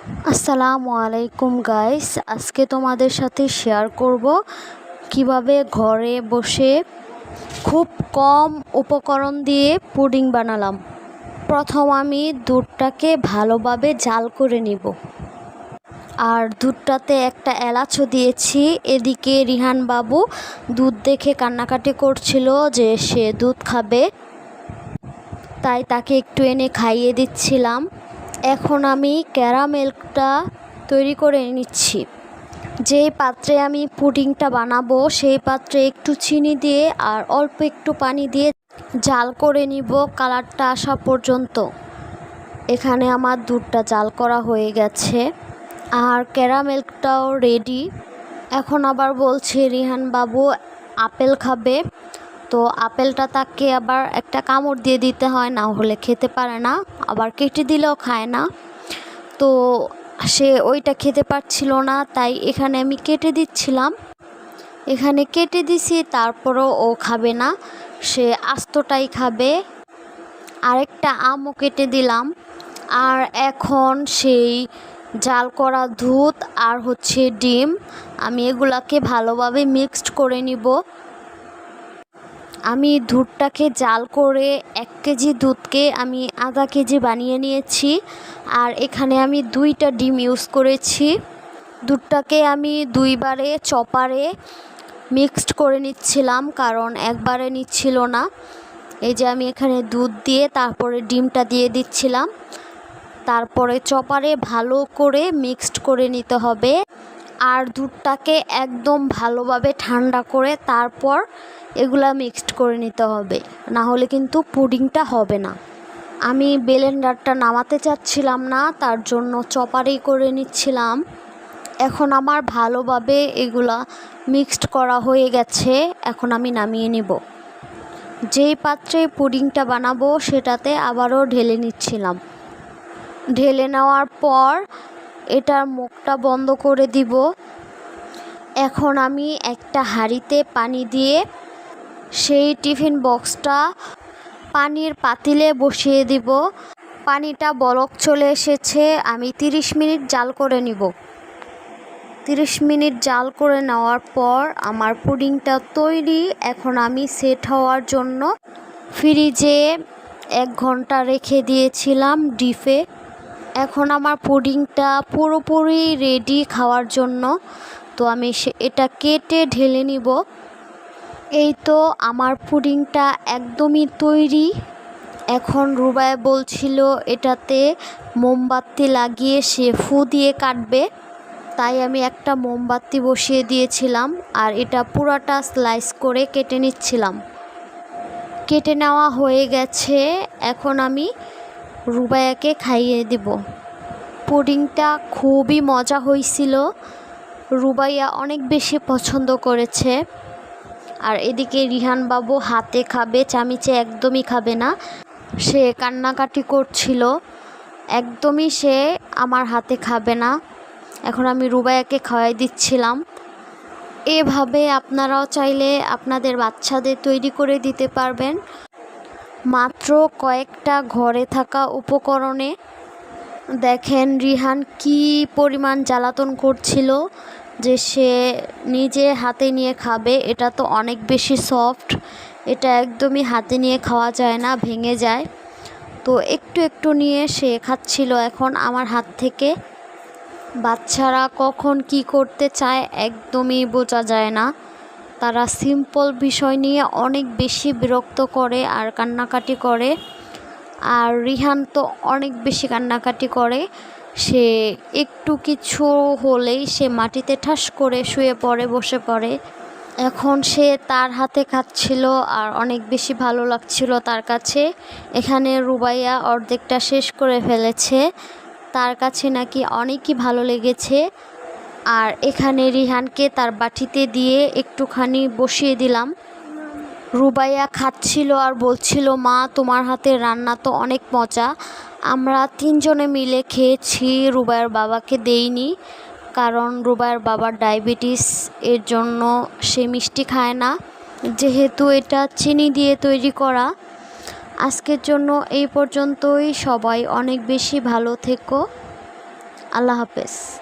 আসসালামু আলাইকুম গাইস আজকে তোমাদের সাথে শেয়ার করব কীভাবে ঘরে বসে খুব কম উপকরণ দিয়ে পুডিং বানালাম। প্রথম আমি দুধটাকে ভালোভাবে জাল করে নিব। আর দুধটাতে একটা এলাচও দিয়েছি। এদিকে রিহান বাবু দুধ দেখে কান্নাকাটি করছিল যে সে দুধ খাবে। তাই তাকে একটু এনে খাইয়ে দিচ্ছিলাম। এখন আমি ক্যারামেলটা তৈরি করে নিচ্ছি। যেই পাত্রে আমি পুডিংটা বানাবো, সেই পাত্রে একটু চিনি দিয়ে আর অল্প একটু পানি দিয়ে জাল করে নিব কালারটা আসা পর্যন্ত। এখানে আমার দুধটা জাল করা হয়ে গেছে আর ক্যারামেলটাও রেডি এখন আবার বলছে, রিহান বাবু আপেল খাবে। তো আপেলটা তাকে আবার একটা কামড় দিয়ে দিতে হয়, না হলে খেতে পারে না, আবার কেটে দিলেও খায় না। তো সে ওইটা খেতে পারছিল না, তাই এখানে আমি কেটে দিচ্ছিলাম। এখানে কেটে দিছি, তারপরও ও খাবে না, সে আস্তটাই খাবে। আরেকটা আমও কেটে দিলাম। আর এখন সেই জাল করা দুধ আর হচ্ছে ডিম, আমি এগুলাকে ভালোভাবে মিক্সড করে নিব। আমি দুধটাকে জাল করে এক কেজি দুধকে আমি আধা কেজি বানিয়ে নিয়েছি। আর এখানে আমি দুইটা ডিম ইউজ করেছি। দুধটাকে আমি দুইবারে, চপারে মিক্সড করে নিচ্ছিলাম, কারণ একবারে নিচ্ছিল না। এই যে আমি এখানে দুধ দিয়ে তারপরে ডিমটা দিয়ে দিচ্ছিলাম। তারপরে চপারে ভালো করে মিক্সড করে নিতে হবে। আর দুধটাকে একদম ভালোভাবে ঠান্ডা করে তারপর এগুলা মিক্সড করে নিতে হবে। না হলে কিন্তু পুডিংটা হবে না। আমি বেলেন্ডারটা নামাতে চাচ্ছিলাম না, তার জন্য চপারেই করে নিচ্ছিলাম। এখন আমার ভালোভাবে এগুলা মিক্সড করা হয়ে গেছে, এখন আমি নামিয়ে নিব। যেই পাত্রে পুডিংটা বানাবো, সেটাতে আবারও ঢেলে নিচ্ছিলাম। ঢেলে নেওয়ার পর এটার মুখটা বন্ধ করে দিব। এখন আমি একটা হাঁড়িতে পানি দিয়ে সেই টিফিন বক্সটা পানির পাতিলে বসিয়ে দিব। পানিটা বলক চলে এসেছে, আমি 30 মিনিট জাল করে নিব। 30 মিনিট জাল করে নেওয়ার পর আমার পুডিংটা তৈরি। এখন আমি সেট হওয়ার জন্য ফ্রিজে এক ঘণ্টা রেখে দিয়েছিলাম ডিপে। এখন আমার পুডিংটা পুরোপুরি রেডি খাওয়ার জন্য। তো আমি এটা কেটে ঢেলে নিব। এই তো আমার পুডিংটা একদমই তৈরি। এখন রুবায় বলছিল এটাতে মোমবাতি লাগিয়ে সে ফু দিয়ে কাটবে। তাই আমি একটা মোমবাতি বসিয়ে দিয়েছিলাম আর এটা পুরাটা স্লাইস করে কেটে নিচ্ছিলাম। কেটে নেওয়া হয়ে গেছে। এখন আমি রুবায়াকে খাইয়ে দেব। পুডিংটা খুবই মজা হয়েছিল রুবাইয়া অনেক বেশি পছন্দ করেছে। আর এদিকে রিহান বাবু হাতে খাবে, চামিচে একদমই খাবে না। সে কান্নাকাটি করছিল। একদমই সে আমার হাতে খাবে না। এখন আমি রুবাইয়াকে খাওয়াই দিচ্ছিলাম। এভাবে আপনারাও চাইলে আপনাদের বাচ্চাদের তৈরি করে দিতে পারবেন। মাত্র কয়েকটা ঘরে থাকা উপকরণে দেখেন রিহান কি পরিমাণ জ্বালাতন করছিল যে সে নিজে হাতে নিয়ে খাবে। এটা তো অনেক বেশি সফট। এটা একদমই হাতে নিয়ে খাওয়া যায় না, ভেঙে যায়। তো একটু একটু নিয়ে সে খাচ্ছিল। এখন আমার হাত থেকে বাচ্চারা কখন কি করতে চায় একদমই বোঝা যায় না। তারা সিম্পল বিষয় নিয়ে অনেক বেশি বিরক্ত করে আর কান্নাকাটি করে। আর রিহান তো অনেক বেশি কান্নাকাটি করে। সে একটু কিছু হলেই সে মাটিতে ঠাস করে শুয়ে পড়ে, বসে পড়ে। এখন সে তার হাতে খাচ্ছিল আর অনেক বেশি ভালো লাগছিল তার কাছে। এখানে রুবাইয়া অর্ধেকটা শেষ করে ফেলেছে। তার কাছে নাকি অনেকই ভালো লেগেছে। আর এখানে রিহানকে তার বাটিতে দিয়ে একটুখানি বসিয়ে দিলাম। রুবাইয়া খাচ্ছিল আর বলছিল, মা, তোমার হাতের রান্না তো অনেক মজা। আমরা তিনজনে মিলে খেয়েছি, রুবাইয়ের বাবাকে দেইনি। কারণ রুবাইয়ের বাবার ডায়াবেটিস, এর জন্য সে মিষ্টি খায় না। যেহেতু এটা চিনি দিয়ে তৈরি করা। আজকের জন্য এই পর্যন্তই। সবাই অনেক বেশি ভালো থেকো। আল্লাহ হাফেজ।